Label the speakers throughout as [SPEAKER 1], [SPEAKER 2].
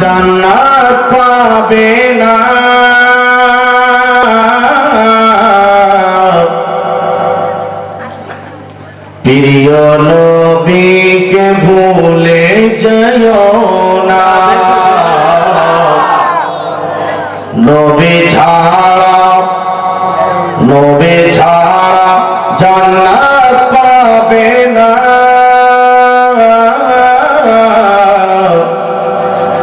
[SPEAKER 1] জান্নাত পাবে না। প্রিয় নবীকে ভুলে যেও না। নবী ছাড়া নবী ছাড়া জান্নাত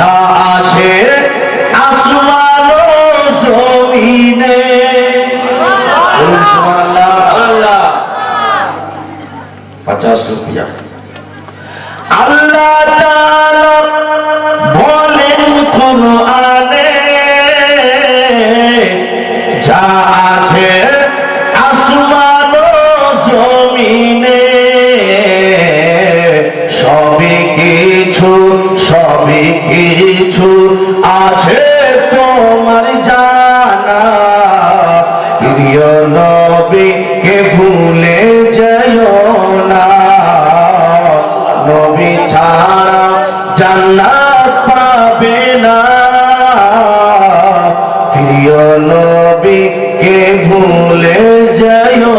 [SPEAKER 1] যা আছে আসমান জমিনে। 50 রুপিয়া। আল্লাহ বলেন কুরআনে যা তোমার জানা। প্রিয় নবীকে ভুলে যেও না। নবী ছাড়া জান্নাত পাবে না। প্রিয় নবীকে ভুলে যেও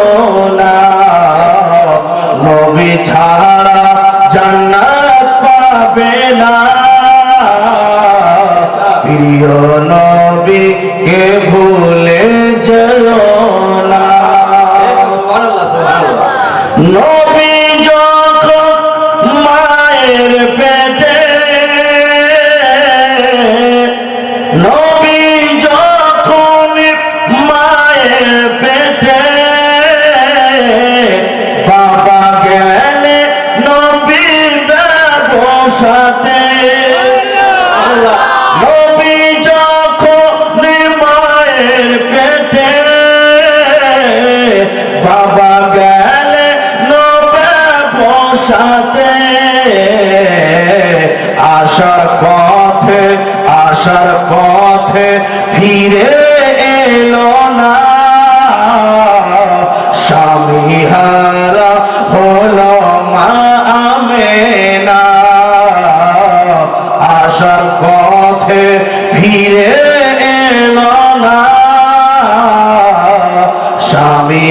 [SPEAKER 1] না। নবী ছাড়া জান্নাত পাবে না। প্রিয় নবীকে ভুলে যেও না। নবী যখন মায়ের পেটে, নবী যখন মায়ের পেটে, বাবা গেলে নবীর ব্যবসাতে আসার পথে আসার পথে ফিরে এলো না। স্বামী হারা হলো মা আমেনা। আসার পথে ফিরে এলো না। স্বামী